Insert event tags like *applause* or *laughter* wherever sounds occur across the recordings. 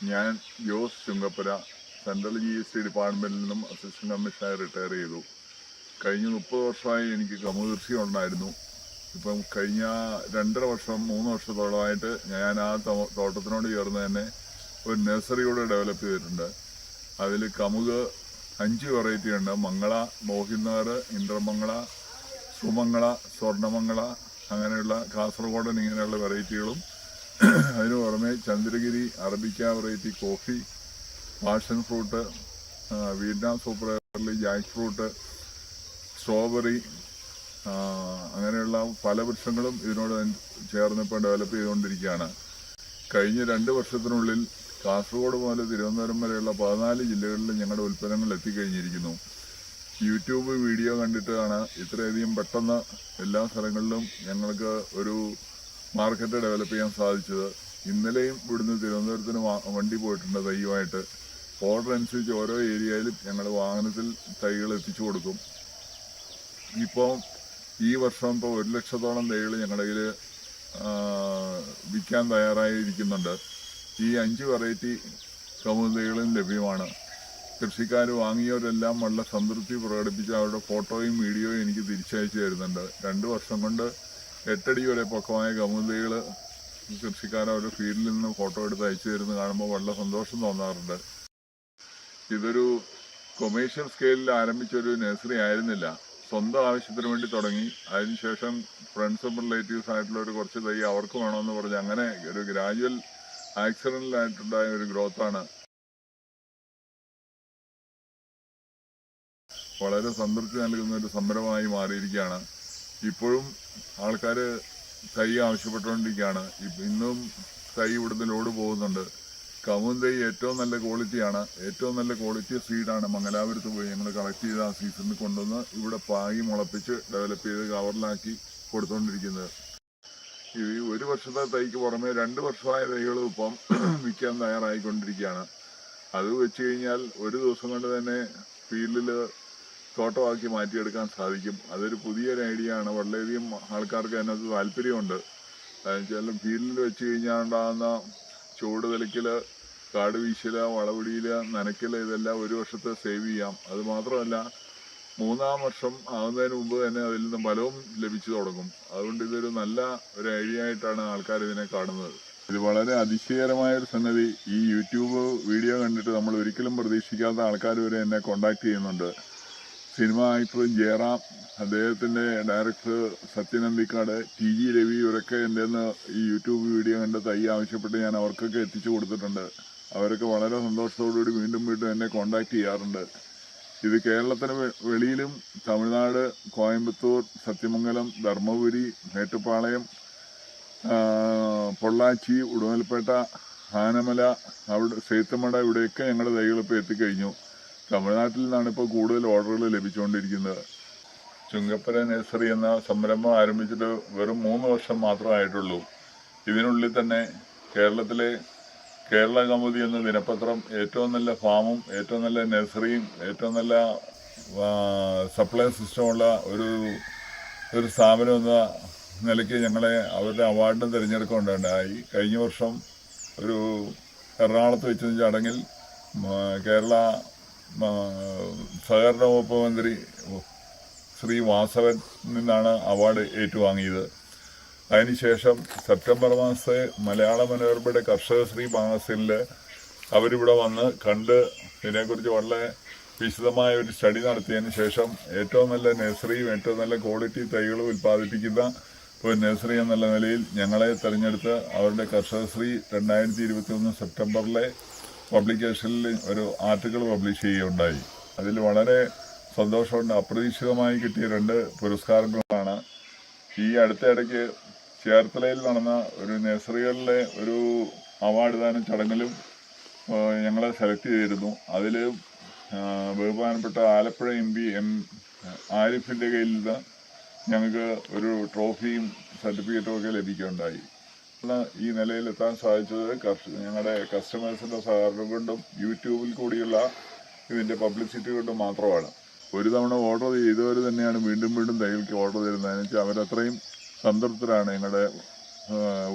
ഞാൻ Jose Chungappura central G S T ഡിപ്പാർട്ട്മെന്റിൽ നിന്നും അസിസ്റ്റന്റ് കമ്മീഷണറായി റിട്ടയർ ചെയ്തു. കഴിഞ്ഞ മുപ്പത് വർഷമായി എനിക്ക് കമുകൃഷി ഉണ്ടായിരുന്നു. ഇപ്പം കഴിഞ്ഞ രണ്ടര വർഷം മൂന്ന് വർഷത്തോളമായിട്ട് ഞാൻ ആ തോട്ടത്തിനോട് ചേർന്ന് തന്നെ ഒരു നഴ്സറി കൂടെ ഡെവലപ്പ് ചെയ്തിട്ടുണ്ട്. അതിൽ കമുക് അഞ്ച് വെറൈറ്റി ഉണ്ട്. മംഗള മോഹിനാർ ഇന്ദ്രമംഗള സുമംഗള സ്വർണമംഗള അങ്ങനെയുള്ള കാസർഗോഡൻ ഇങ്ങനെയുള്ള വെറൈറ്റികളും അതിന് പുറമെ Chandragiri arabica variety coffee passion fruit Vietnam super jack fruit strawberry അങ്ങനെയുള്ള പല വൃക്ഷങ്ങളും ഇതിനോട് ചേർന്ന് ഇപ്പോൾ ഡെവലപ്പ് ചെയ്തുകൊണ്ടിരിക്കുകയാണ്. കഴിഞ്ഞ രണ്ട് വർഷത്തിനുള്ളിൽ കാസർഗോഡ് മുതൽ തിരുവനന്തപുരം വരെയുള്ള പതിനാല് ജില്ലകളിൽ ഞങ്ങളുടെ ഉൽപ്പന്നങ്ങൾ എത്തിക്കഴിഞ്ഞിരിക്കുന്നു. യൂട്യൂബ് വീഡിയോ കണ്ടിട്ടാണ് ഇത്രയധികം പെട്ടെന്ന് എല്ലാ സ്ഥലങ്ങളിലും ഞങ്ങൾക്ക് ഒരു മാർക്കറ്റ് ഡെവലപ്പ് ചെയ്യാൻ സാധിച്ചത്. ഇന്നലെയും ഇവിടുന്ന് തിരുവനന്തപുരത്തിന് വണ്ടി പോയിട്ടുണ്ട് തൈയുമായിട്ട്. ഓർഡർ അനുസരിച്ച് ഓരോ ഏരിയയിലും ഞങ്ങൾ വാഹനത്തിൽ തൈകൾ എത്തിച്ചു കൊടുക്കും. ഇപ്പോൾ ഈ വർഷം ഇപ്പോൾ ഒരു ലക്ഷത്തോളം തൈകൾ ഞങ്ങളുടെ കയ്യിൽ വിൽക്കാൻ തയ്യാറായിരിക്കുന്നുണ്ട്. ഈ അഞ്ച് വെറൈറ്റി തൈകളും ലഭ്യമാണ്. കൃഷിക്കാർ വാങ്ങിയവരെല്ലാം വളരെ സംതൃപ്തി പ്രകടിപ്പിച്ച് അവരുടെ ഫോട്ടോയും വീഡിയോയും എനിക്ക് തിരിച്ചയച്ചു തരുന്നുണ്ട്. രണ്ട് വർഷം കൊണ്ട് എട്ടടി വരെ പൊക്കമായ കമുകതൈകൾ കൃഷിക്കാർ അവരുടെ ഫീൽഡിൽ നിന്ന് ഫോട്ടോ എടുത്ത് അയച്ചു തരുന്ന കാണുമ്പോൾ വളരെ സന്തോഷം തോന്നാറുണ്ട്. ഇതൊരു കൊമേഴ്ഷ്യൽ സ്കെയിലിൽ ആരംഭിച്ചൊരു നഴ്സറി ആയിരുന്നില്ല. സ്വന്തം ആവശ്യത്തിന് വേണ്ടി തുടങ്ങി. അതിനുശേഷം ഫ്രണ്ട്സും റിലേറ്റീവ്സ് ആയിട്ടുള്ള ഒരു കുറച്ച് തൈ അവർക്ക് വേണമെന്ന് പറഞ്ഞ് അങ്ങനെ ഒരു ഗ്രാജുവൽ ആക്സിഡന്റിലായിട്ടുണ്ടായ ഒരു ഗ്രോത്താണ് വളരെ സംതൃപ്തി നൽകുന്ന ഒരു സംരംഭമായി മാറിയിരിക്കുകയാണ്. ഇപ്പോഴും ആൾക്കാർ തൈ ആവശ്യപ്പെട്ടുകൊണ്ടിരിക്കുകയാണ്. ഇന്നും തൈ ഇവിടുന്ന് ലോഡ് പോകുന്നുണ്ട്. കമുൻ തൈ ഏറ്റവും നല്ല ക്വാളിറ്റിയാണ് ഏറ്റവും നല്ല ക്വാളിറ്റി സീഡാണ് മംഗലാപുരത്ത് പോയി ഞങ്ങൾ കളക്ട് ചെയ്ത് ആ സീസണിൽ കൊണ്ടുവന്ന് ഇവിടെ പാകി മുളപ്പിച്ച് ഡെവലപ്പ് ചെയ്ത് കവറിലാക്കി കൊടുത്തുകൊണ്ടിരിക്കുന്നത് ഈ ഒരു വർഷത്തെ തൈക്ക് പുറമെ രണ്ട് വർഷമായ തൈകളും ഇപ്പം *clears throat* വിൽക്കാൻ തയ്യാറായിക്കൊണ്ടിരിക്കുകയാണ്. അത് വെച്ച് കഴിഞ്ഞാൽ ഒരു ദിവസം കൊണ്ട് തന്നെ ഫീൽഡിൽ തോട്ടമാക്കി മാറ്റിയെടുക്കാൻ സാധിക്കും. അതൊരു പുതിയൊരു ഐഡിയ ആണ്. വളരെയധികം ആൾക്കാർക്ക് അതിനകത്ത് താല്പര്യമുണ്ട്. ചില ഫീൽഡിൽ വെച്ച് കഴിഞ്ഞാൽ ഉണ്ടാകുന്ന ചൂട് തലയ്ക്കൽ കാട് വീശൽ വളപിടിയിൽ നനയ്ക്കൽ ഇതെല്ലാം ഒരു വർഷത്തെ സേവ് ചെയ്യാം. അത് മാത്രമല്ല മൂന്നാം വർഷം ആകുന്നതിന് മുമ്പ് തന്നെ അതിൽ നിന്ന് ഫലവും ലഭിച്ചു തുടങ്ങും. അതുകൊണ്ട് ഇതൊരു നല്ല ഒരു ഐഡിയ ആയിട്ടാണ് ആൾക്കാർ ഇതിനെ കാണുന്നത്. ഇത് വളരെ അതിശയകരമായ ഒരു സംഗതി. ഈ യൂട്യൂബ് വീഡിയോ കണ്ടിട്ട് നമ്മൾ ഒരിക്കലും പ്രതീക്ഷിക്കാത്ത ആൾക്കാർ വരെ എന്നെ കോണ്ടാക്ട് ചെയ്യുന്നുണ്ട്. സിനിമ ആക്ടറും ജയറാം. അദ്ദേഹത്തിന്റെ director Sathyan Anthikad T G Ravi ഇവരൊക്കെ എന്റെ ഈ യൂട്യൂബ് വീഡിയോ കണ്ട് തൈ ആവശ്യപ്പെട്ട് ഞാൻ അവർക്കൊക്കെ എത്തിച്ചു കൊടുത്തിട്ടുണ്ട്. അവരൊക്കെ വളരെ സന്തോഷത്തോടുകൂടി വീണ്ടും വീണ്ടും എന്നെ കോണ്ടാക്ട് ചെയ്യാറുണ്ട്. ഇത് കേരളത്തിന് വെളിയിലും തമിഴ്നാട് കോയമ്പത്തൂർ സത്യമംഗലം ധർമ്മപുരി മേട്ടുപ്പാളയം പൊള്ളാച്ചി ഉടുമൽപേട്ട ആനമല അവിടെ സേത്തുമട ഇവിടെയൊക്കെ ഞങ്ങളുടെ തൈകളിപ്പോൾ എത്തിക്കഴിഞ്ഞു. തമിഴ്നാട്ടിൽ നിന്നാണ് ഇപ്പോൾ കൂടുതൽ ഓർഡറുകൾ ലഭിച്ചുകൊണ്ടിരിക്കുന്നത്. ചുങ്കപ്പര നഴ്സറി എന്ന സംരംഭം ആരംഭിച്ചിട്ട് വെറും മൂന്ന് വർഷം മാത്രമായിട്ടുള്ളൂ ഇതിനുള്ളിൽ തന്നെ കേരളത്തിലെ കേരള കൗമുദി എന്ന ദിനപത്രം ഏറ്റവും നല്ല ഫാമും ഏറ്റവും നല്ല നഴ്സറിയും ഏറ്റവും നല്ല സപ്ലൈ സിസ്റ്റമുള്ള ഒരു ഒരു സ്ഥാപനം എന്ന നിലയ്ക്ക് ഞങ്ങളെ അവരുടെ അവാർഡും തിരഞ്ഞെടുക്കുകയുണ്ടായി കഴിഞ്ഞ വർഷം ഒരു എറണാകുളത്ത് വെച്ച ചടങ്ങിൽ കേരള സഹകരണ വകുപ്പ് മന്ത്രി ശ്രീ വാസവൻ നിന്നാണ് അവാർഡ് ഏറ്റുവാങ്ങിയത്. അതിനുശേഷം സെപ്റ്റംബർ മാസത്തെ മലയാള മനോരമയുടെ കർഷക ശ്രീ മാഗസിനിൽ അവരിവിടെ വന്ന് കണ്ട് ഇതിനെക്കുറിച്ച് വളരെ വിശദമായ ഒരു സ്റ്റഡി നടത്തിയതിന് ശേഷം ഏറ്റവും നല്ല നഴ്സറിയും ഏറ്റവും നല്ല ക്വാളിറ്റി തൈകളും ഉൽപ്പാദിപ്പിക്കുന്ന ഒരു നഴ്സറി എന്നുള്ള നിലയിൽ ഞങ്ങളെ തിരഞ്ഞെടുത്ത് അവരുടെ കർഷകശ്രീ രണ്ടായിരത്തി ഇരുപത്തി ഒന്ന് സെപ്റ്റംബറിലെ പബ്ലിക്കേഷനിൽ ഒരു ആർട്ടിക്കിൾ പബ്ലിഷ് ചെയ്യുകയുണ്ടായി. അതിൽ വളരെ സന്തോഷമുണ്ട്. അപ്രതീക്ഷിതമായി കിട്ടിയ രണ്ട് പുരസ്കാരങ്ങളാണ്. ഈ അടുത്ത ഇടയ്ക്ക് ചേർത്തലയിൽ നടന്ന ഒരു നഴ്സറികളിലെ ഒരു അവാർഡ് ദാന ചടങ്ങിലും ഞങ്ങളെ സെലക്ട് ചെയ്തിരുന്നു. അതിൽ ബഹുമാനപ്പെട്ട ആലപ്പുഴ എം പി എം ആരിഫിന്റെ കയ്യിൽ നിന്ന് ഞങ്ങൾക്ക് ഒരു ട്രോഫിയും സർട്ടിഫിക്കറ്റും ഒക്കെ ലഭിക്കുകയുണ്ടായി. ഈ നിലയിലെത്താൻ സാധിച്ചത് ഞങ്ങളുടെ കസ്റ്റമേഴ്സിന്റെ സഹകരണം കൊണ്ടും യൂട്യൂബിൽ കൂടിയുള്ള ഇതിന്റെ പബ്ലിസിറ്റി കൊണ്ടും മാത്രമാണ്. ഒരു തവണ ഓർഡർ ചെയ്തവർ തന്നെയാണ് വീണ്ടും വീണ്ടും തയ്യൽക്ക് ഓർഡർ തരുന്നത് വെച്ചാൽ അവരത്രയും സംതൃപ്തരാണ് ഞങ്ങളുടെ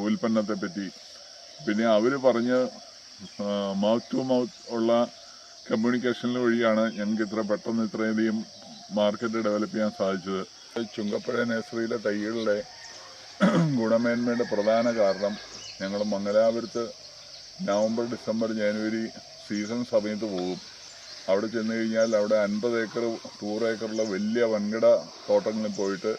ഉൽപ്പന്നത്തെ പറ്റി പിന്നെ അവർ പറഞ്ഞ് മൗത്ത് ടു മൗത്ത് ഉള്ള കമ്മ്യൂണിക്കേഷനിൽ വഴിയാണ് ഞങ്ങൾക്ക് ഇത്ര പെട്ടെന്ന് ഇത്രയധികം മാർക്കറ്റ് ഡെവലപ്പ് ചെയ്യാൻ സാധിച്ചത്. ചുങ്കപ്പുഴ നഴ്സറിയിലെ തൈകളുടെ *clears throat* ഗുണമേന്മയുടെ പ്രധാന കാരണം ഞങ്ങൾ മംഗലാപുരത്ത് നവംബർ ഡിസംബർ ജനുവരി സീസൺ സമയത്ത് പോകും. അവിടെ ചെന്ന് കഴിഞ്ഞാൽ അവിടെ അൻപത് ഏക്കർ നൂറ് ഏക്കറുള്ള വലിയ വൻകിട തോട്ടങ്ങളിൽ പോയിട്ട്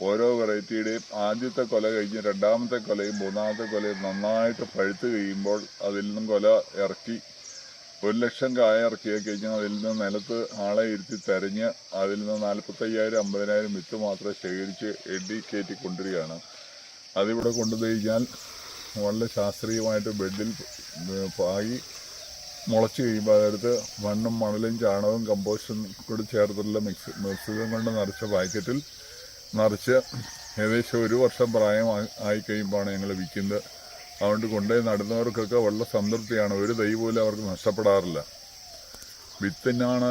ഓരോ വെറൈറ്റിയുടെയും ആദ്യത്തെ കൊല കഴിഞ്ഞ് രണ്ടാമത്തെ കൊലയും മൂന്നാമത്തെ കൊലയും നന്നായിട്ട് പഴുത്ത് കഴിയുമ്പോൾ അതിൽ നിന്നും കൊല ഇറക്കി ഒരു ലക്ഷം കായ ഇറക്കി കഴിഞ്ഞാൽ അതിൽ നിന്ന് നിലത്ത് ആളെ ഇരുത്തി തെരഞ്ഞ് അതിൽ നിന്ന് നാൽപ്പത്തയ്യായിരം അമ്പതിനായിരം വിത്ത് മാത്രം ശേഖരിച്ച് എഡി കയറ്റി കൊണ്ടുവരികയാണ് അതിവിടെ കൊണ്ടുപോയിക്കാൻ വളരെ ശാസ്ത്രീയമായിട്ട് ബെഡിൽ പായി മുളച്ച് കഴിയുമ്പോൾ അതെടുത്ത് മണ്ണും മണലും ചാണകവും കമ്പോസ്റ്റും കൂടി ചേർത്തുള്ള മിക്സ് മിശ്രിതം കൊണ്ട് നിറച്ച പാക്കറ്റിൽ നിറച്ച് ഏകദേശം ഒരു വർഷം പ്രായം ആയി കഴിയുമ്പോഴാണ് ഞങ്ങൾ വിൽക്കുന്നത്. അതുകൊണ്ട് കൊണ്ടുപോയി നടുന്നവർക്കൊക്കെ വളരെ സംതൃപ്തിയാണ്. ഒരു തൈ പോലും അവർക്ക് നഷ്ടപ്പെടാറില്ല. വിത്തിനാണ്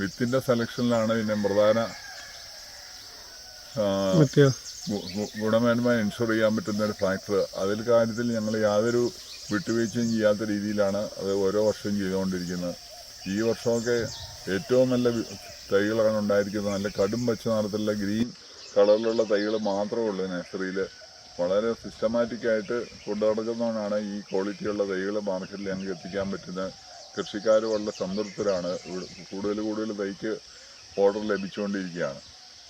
വിത്തിന്റെ സെലക്ഷനിലാണ് ഇതിന്റെ പ്രധാന ഗുണമേന്മ ഇൻഷുർ ചെയ്യാൻ പറ്റുന്ന ഒരു ഫാക്ടർ. അതിൽ കാര്യത്തിൽ ഞങ്ങൾ യാതൊരു വിട്ടുവീഴ്ചയും ചെയ്യാത്ത രീതിയിലാണ് അത് ഓരോ വർഷവും ചെയ്തുകൊണ്ടിരിക്കുന്നത്. ഈ വർഷമൊക്കെ ഏറ്റവും നല്ല തൈകളാണ് ഉണ്ടായിരിക്കുന്നത്. നല്ല കടും പച്ച നിറത്തിലുള്ള ഗ്രീൻ കളറിലുള്ള തൈകൾ മാത്രമേ ഉള്ളൂ നഴ്സറിയിൽ വളരെ സിസ്റ്റമാറ്റിക് ആയിട്ട് കൊണ്ടു നടക്കുന്നതുകൊണ്ടാണ് ഈ ക്വാളിറ്റിയുള്ള തൈകൾ മാർക്കറ്റിൽ ഞങ്ങൾക്ക് എത്തിക്കാൻ പറ്റുന്നത് കൃഷിക്കാർ വളരെ സംതൃപ്തരാണ് കൂടുതൽ കൂടുതൽ തൈക്ക് ഓർഡർ ലഭിച്ചുകൊണ്ടിരിക്കുകയാണ്.